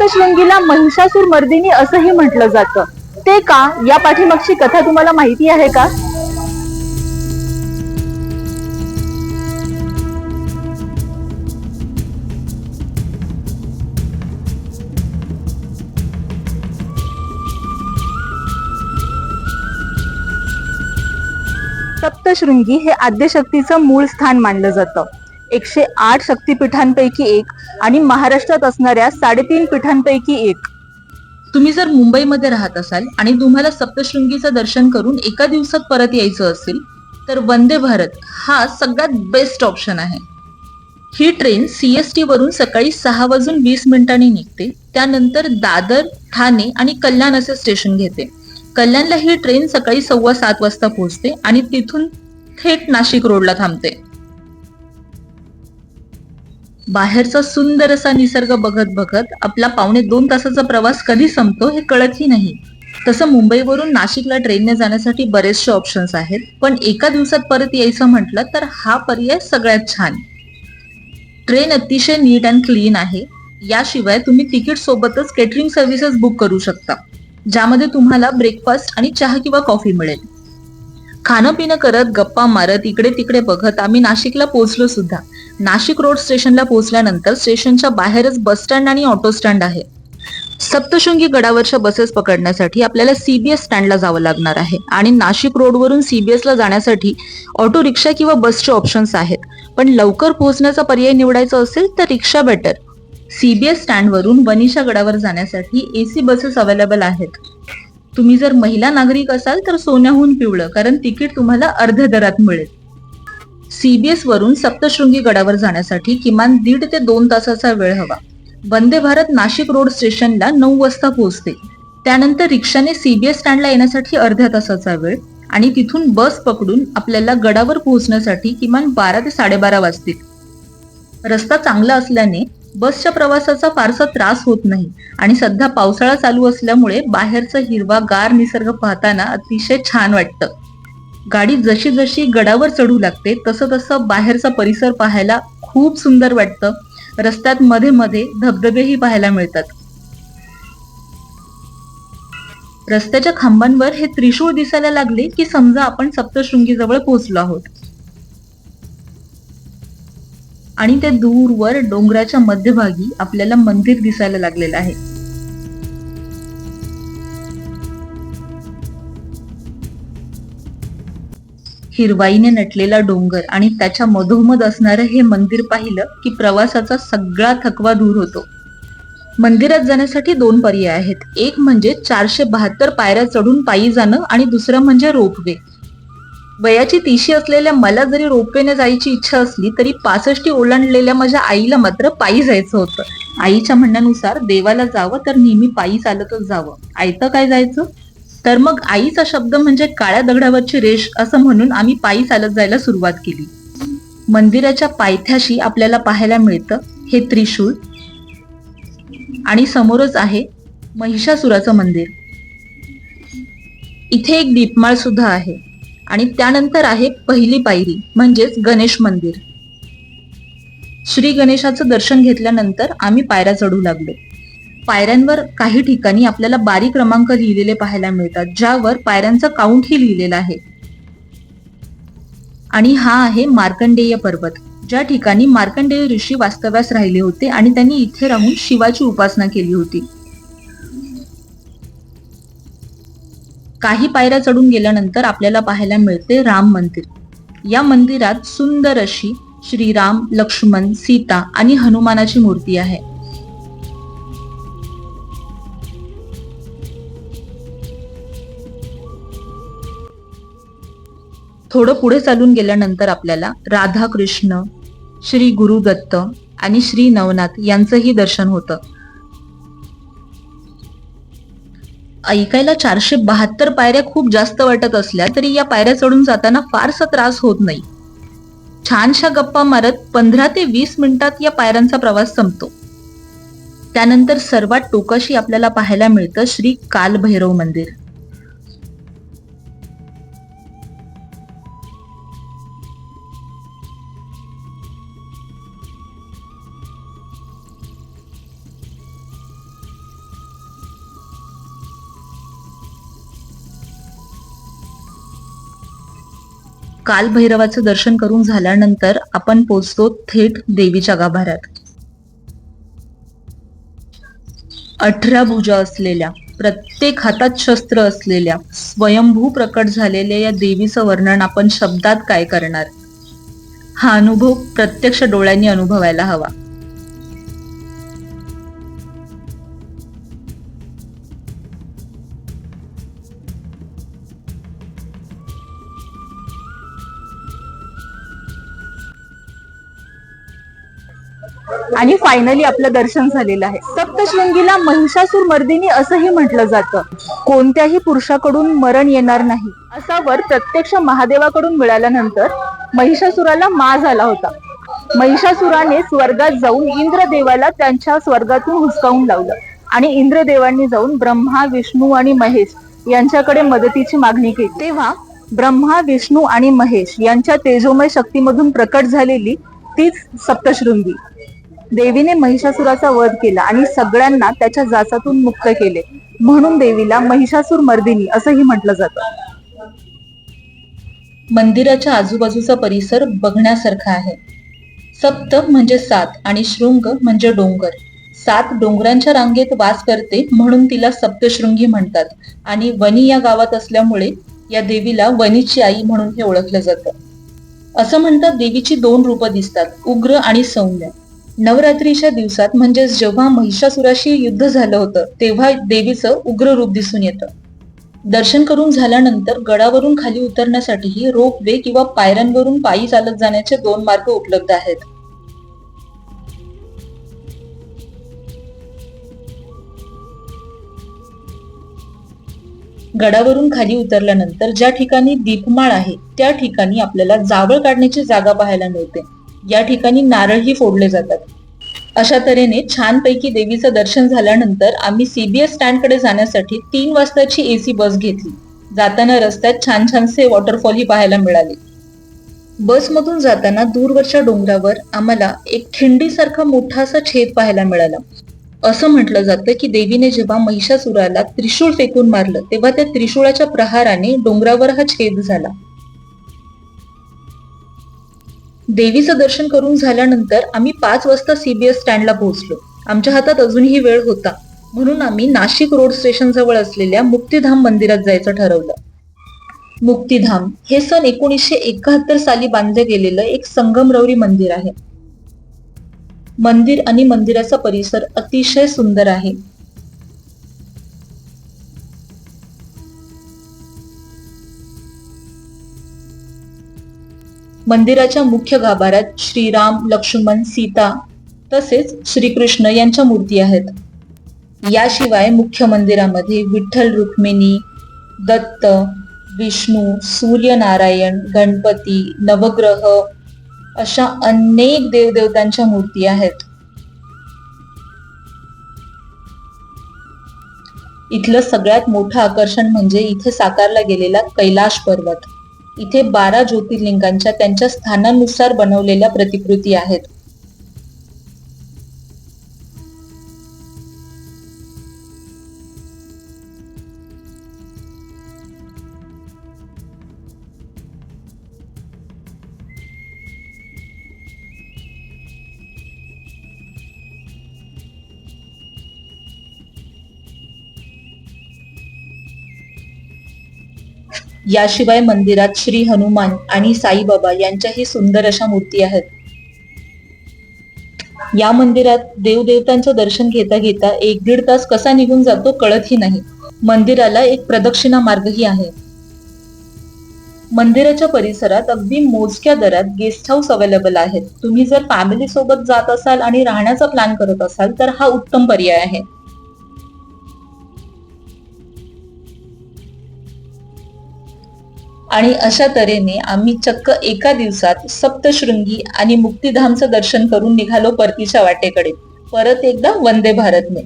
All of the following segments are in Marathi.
सप्तशृंगीला महिषासूर मर्दिनी असंही म्हटलं जातं. ते का? या पाठीमागची कथा तुम्हाला माहिती आहे का? सप्तशृंगी हे आद्यशक्तीचं मूळ स्थान मानलं जातं. एकशे आठ शक्तीपीठांपैकी एक आणि महाराष्ट्रात असणाऱ्या साडेतीन पीठांपैकी एक. तुम्ही जर मुंबईमध्ये राहत असाल आणि तुम्हाला सप्तशृंगीचं दर्शन करून एका दिवसात परत यायचं असेल तर वंदे भारत हा सगळ्यात बेस्ट ऑप्शन आहे. ही ट्रेन सीएसटी वरून सकाळी सहा वाजून वीस मिनिटांनी निघते. त्यानंतर दादर ठाणे आणि कल्याण असे स्टेशन घेते. कल्याणला ही ट्रेन सकाळी सव्वा सात वाजता पोहोचते आणि तिथून थेट नाशिक रोडला थांबते. बाहेरचा सुंदर असा निसर्ग बघत बघत आपला पावणे दोन तासाचा प्रवास कधी संपतो हे कळतही नाही. तसं मुंबईवरून नाशिकला ट्रेनने जाण्यासाठी बरेचसे ऑप्शन्स आहेत पण एका दिवसात परत यायचं म्हटलं तर हा पर्याय सगळ्यात छान. ट्रेन अतिशय नीट अँड क्लीन आहे याशिवाय तुम्ही तिकीट सोबतच केटरिंग सर्व्हिसेस बुक करू शकता ज्यामध्ये तुम्हाला ब्रेकफास्ट आणि चहा किंवा कॉफी मिळेल. खाणं पिणं करत गप्पा मारत इकडे तिकडे बघत आम्ही नाशिकला पोहोचलो सुद्धा नाशिक रोड स्टेशनला पोहोचल्यानंतर स्टेशनच्या बाहेरच बस स्टँड आणि ऑटो स्टँड आहे. सप्तशृंगी गडावरच्या बसेस पकडण्यासाठी आपल्याला सीबीएस स्टँडला जावं लागणार आहे आणि नाशिक रोडवरून सीबीएस ला जाण्यासाठी ऑटो रिक्षा किंवा बसचे ऑप्शन्स आहेत. पण लवकर पोहोचण्याचा पर्याय निवडायचा असेल तर रिक्षा बेटर सीबीएस स्टँडवरून वनिशा गडावर जाण्यासाठी एसी बसेस अवेलेबल आहेत. तुम्ही जर महिला नागरिक असाल तर सोन्याहून पिवळं कारण तिकीट तुम्हाला अर्ध्या दरात मिळेल. सीबीएस वरून सप्तशृंगी गडावर जाण्यासाठी किमान दीड ते दोन तासाचा वेळ हवा. वंदे भारत नाशिक रोड स्टेशनला नऊ वाजता पोहोचते. त्यानंतर रिक्षाने सीबीएस स्टँडला येण्यासाठी अर्ध्या तासाचा वेळ आणि तिथून बस पकडून आपल्याला गडावर पोहोचण्यासाठी किमान बारा ते साडेबारा वाजतील. रस्ता चांगला असल्याने बसच्या प्रवासाचा फारसा त्रास होत नाही आणि सध्या पावसाळा चालू असल्यामुळे बाहेरचा हिरवा गार निसर्ग पाहताना अतिशय छान वाटतं. गाडी जशी जशी गडावर चढू लागते तसं तसं बाहेरचा परिसर पाहायला खूप सुंदर वाटतं. रस्त्यात मध्ये मध्ये धबधबेही पाहायला मिळतात. रस्त्याच्या खांबांवर हे त्रिशूळ दिसायला लागले की समजा आपण सप्तशृंगी जवळ पोहोचलो आहोत. आणि ते दूरवर डोंगराच्या मध्यभागी आपल्याला मंदिर दिसायला लागलेलं आहे. हिरवाईने नटलेला डोंगर आणि त्याच्या मधोमध असणारं हे मंदिर पाहिलं की प्रवासाचा सगळा थकवा दूर होतो. मंदिरात जाण्यासाठी दोन पर्याय आहेत. एक म्हणजे चारशे बहात्तर पायऱ्या चढून पायी जाणं आणि दुसरं म्हणजे रोपवे. वयाची तिशी असलेल्या मला जरी रोपवेने जायची इच्छा असली तरी पासष्टी ओलांडलेल्या माझ्या आईला मात्र पायी जायचं होतं. आईच्या म्हणण्यानुसार देवाला जावं तर नेहमी पायी चालतच जावं. आयतं काय जायचं? तर मग आईचा शब्द म्हणजे काळ्या दगडावरची रेष असं म्हणून आम्ही पायी चालत जायला सुरुवात केली. मंदिराच्या पायथ्याशी आपल्याला पाहायला मिळतं हे त्रिशूळ आणि समोरच आहे महिषासुराचं मंदिर. इथे एक दीपमाळ सुद्धा आहे आणि त्यानंतर आहे पहिली पायरी म्हणजेच गणेश मंदिर. श्री गणेशाचं दर्शन घेतल्यानंतर आम्ही पायऱ्या चढू लागलो. पायऱ्यांवर काही ठिकाणी आपल्याला बारी क्रमांक लिहिलेले पाहायला मिळतात ज्यावर पायऱ्यांचं काउंटही लिहिलेलं आहे. आणि हा आहे मार्कंडेय पर्वत ज्या ठिकाणी मार्कंडेय ऋषी वास्तव्यास राहिले होते आणि त्यांनी इथे राहून शिवाची उपासना केली होती. काही पायऱ्या चढून गेल्यानंतर आपल्याला पाहायला मिळते राम मंदिर. या मंदिरात सुंदर अशी श्रीराम लक्ष्मण सीता आणि हनुमानाची मूर्ती आहे. थोडं पुढे चालून गेल्यानंतर आपल्याला राधा कृष्ण श्री गुरुदत्त आणि श्री नवनाथ यांचंही दर्शन होतं. ऐकायला चारशे बहात्तर पायऱ्या खूप जास्त वाटत असल्या तरी या पायऱ्या चढून जाताना फारसा त्रास होत नाही. छानशा गप्पा मारत पंधरा ते वीस मिनिटात या पायऱ्यांचा प्रवास संपतो. त्यानंतर सर्वात टोकाशी आपल्याला पाहायला मिळतं श्री कालभैरव मंदिर. कालभैरवाचं दर्शन करून झाल्यानंतर आपण पोचतो थेट देवीच्या गाभाऱ्यात. अठरा भुजा असलेल्या प्रत्येक हातात शस्त्र असलेल्या स्वयंभू प्रकट झालेल्या या देवीचं वर्णन आपण शब्दात काय करणार? हा अनुभव प्रत्यक्ष डोळ्यांनी अनुभवायला हवा. आणि फायनली आपलं दर्शन झालेलं आहे. सप्तशृंगीला महिषासूर मर्दिनी असंही म्हटलं जातं. कोणत्याही पुरुषाकडून मरण येणार नाही. असा वर प्रत्यक्ष महादेवाकडून मिळाल्यानंतर महिषासुराला मा झाला होता. महिषासुराने स्वर्गात जाऊन इंद्रदेवाला त्यांच्या स्वर्गातून हुसकावून लावलं. आणि इंद्रदेवांनी जाऊन ब्रह्मा विष्णू आणि महेश यांच्याकडे मदतीची मागणी केली. तेव्हा ब्रह्मा विष्णू आणि महेश यांच्या तेजोमय शक्तीमधून प्रकट झालेली तीच सप्तशृंगी. देवीने महिषासुराचा वध केला आणि सगळ्यांना त्याच्या जाचातून मुक्त केले. म्हणून देवीला महिषासूर मर्दिनी असंही म्हटलं जातं. मंदिराच्या आजूबाजूचा परिसर बघण्यासारखा आहे. सप्त म्हणजे सात आणि शृंग म्हणजे डोंगर. सात डोंगरांच्या रांगेत वास करते म्हणून तिला सप्तशृंगी म्हणतात. आणि वनी या गावात असल्यामुळे या देवीला वनीची आई म्हणून हे ओळखलं जातं. असं म्हणतात देवीची दोन रूपं दिसतात उग्र आणि सौम्य. नवरात्रीच्या दिवसात म्हणजेच जेव्हा महिषासुराशी युद्ध झालं होतं तेव्हा देवीचं उग्र रूप दिसून येतं. दर्शन करून झाल्यानंतर गडावरून खाली उतरण्यासाठीही रोप वे किंवा पायऱ्यांवरून पायी चालत जाण्याचे दोन मार्ग उपलब्ध आहेत. गडावरून खाली उतरल्यानंतर ज्या ठिकाणी दीपमाळ आहे त्या ठिकाणी आपल्याला जावळ काढण्याची जागा पाहायला मिळते. या ठिकाणी नारळही फोडले जातात. अशा तऱ्हेने छानपैकी देवीचं दर्शन झाल्यानंतर आम्ही सीबीएस स्टँडकडे जाण्यासाठी तीन वाजताची एसी बस घेतली. जाताना रस्त्यात छान छानसे वॉटरफॉलही पाहायला मिळाले. बसमधून जाताना दूरवरच्या डोंगरावर आम्हाला एक खिंडीसारखा मोठासा छेद पाहायला मिळाला. असं म्हटलं जातं की देवीने जेव्हा महिषासुराला त्रिशूळ फेकून मारलं तेव्हा त्या त्रिशूळाच्या प्रहाराने डोंगरावर हा छेद झाला. देवीचं दर्शन करून झाल्यानंतर आम्ही पाच वाजता सीबीएस स्टँडला पोहोचलो. आमच्या हातात अजूनही वेळ होता. म्हणून आम्ही नाशिक रोड स्टेशन जवळ असलेल्या मुक्तिधाम मंदिरात जायचं ठरवलं. मुक्तिधाम हे सन एकोणीसशे एकाहत्तर साली बांधले गेलेलं एक संगमरवरी मंदिर आहे. मंदिर आणि मंदिराचा परिसर अतिशय सुंदर आहे. मंदिराच्या मुख्य गाभाऱ्यात श्रीराम लक्ष्मण सीता तसेच श्रीकृष्ण यांच्या मूर्ती आहेत. याशिवाय मुख्य मंदिरामध्ये विठ्ठल रुक्मिणी दत्त विष्णू सूर्यनारायण गणपती नवग्रह अशा अनेक देवदेवतांच्या मूर्ती आहेत. इथलं सगळ्यात मोठं आकर्षण म्हणजे इथे साकारला गेलेला कैलाश पर्वत. इथे बारा ज्योतिर्लिंगांच्या त्यांच्या स्थानानुसार बनवलेल्या प्रतिकृती आहेत. याशिवाय मंदिरात श्री हनुमान आणि साईबाबा यांच्याही सुंदर अशा मूर्ती आहेत. या मंदिरात देवदेवतांचं दर्शन घेता घेता एक दीड तास कसा निघून जातो कळतही नाही. मंदिराला एक प्रदक्षिणा मार्गही आहे. मंदिराच्या परिसरात अगदी मोजक्या दरात गेस्ट हाऊस अवेलेबल आहेत. तुम्ही जर फॅमिली सोबत जात असाल आणि राहण्याचा प्लॅन करत असाल तर हा उत्तम पर्याय आहे. आणि अशा तऱ्हेने आम्ही चक्क एका दिवसात सप्तशृंगी आणि मुक्तिधामचं दर्शन करून निघालो परतीच्या वाटेकडे. परत एकदा वंदे भारतने.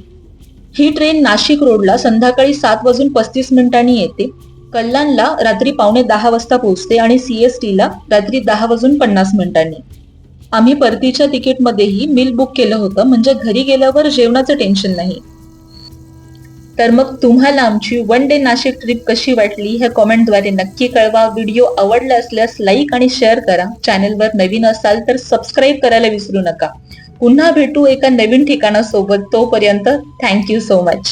ही ट्रेन नाशिक रोडला संध्याकाळी सात वाजून पस्तीस मिनिटांनी येते. कल्याणला रात्री पावणे दहा वाजता पोहोचते आणि सी एस टीला रात्री दहा वाजून पन्नास मिनिटांनी. आम्ही परतीच्या तिकीटमध्येही मिल बुक केलं होतं म्हणजे घरी गेल्यावर जेवणाचं टेन्शन नाही. तर मग तुम्हाला आमची वन डे नाशिक ट्रिप कशी वाटली हे कॉमेंटद्वारे नक्की कळवा. व्हिडिओ आवडला असल्यास लाईक आणि शेअर करा. चॅनलवर नवीन असाल तर सबस्क्राईब करायला विसरू नका. पुन्हा भेटू एका नवीन ठिकाणासोबत. तोपर्यंत थँक्यू सो मच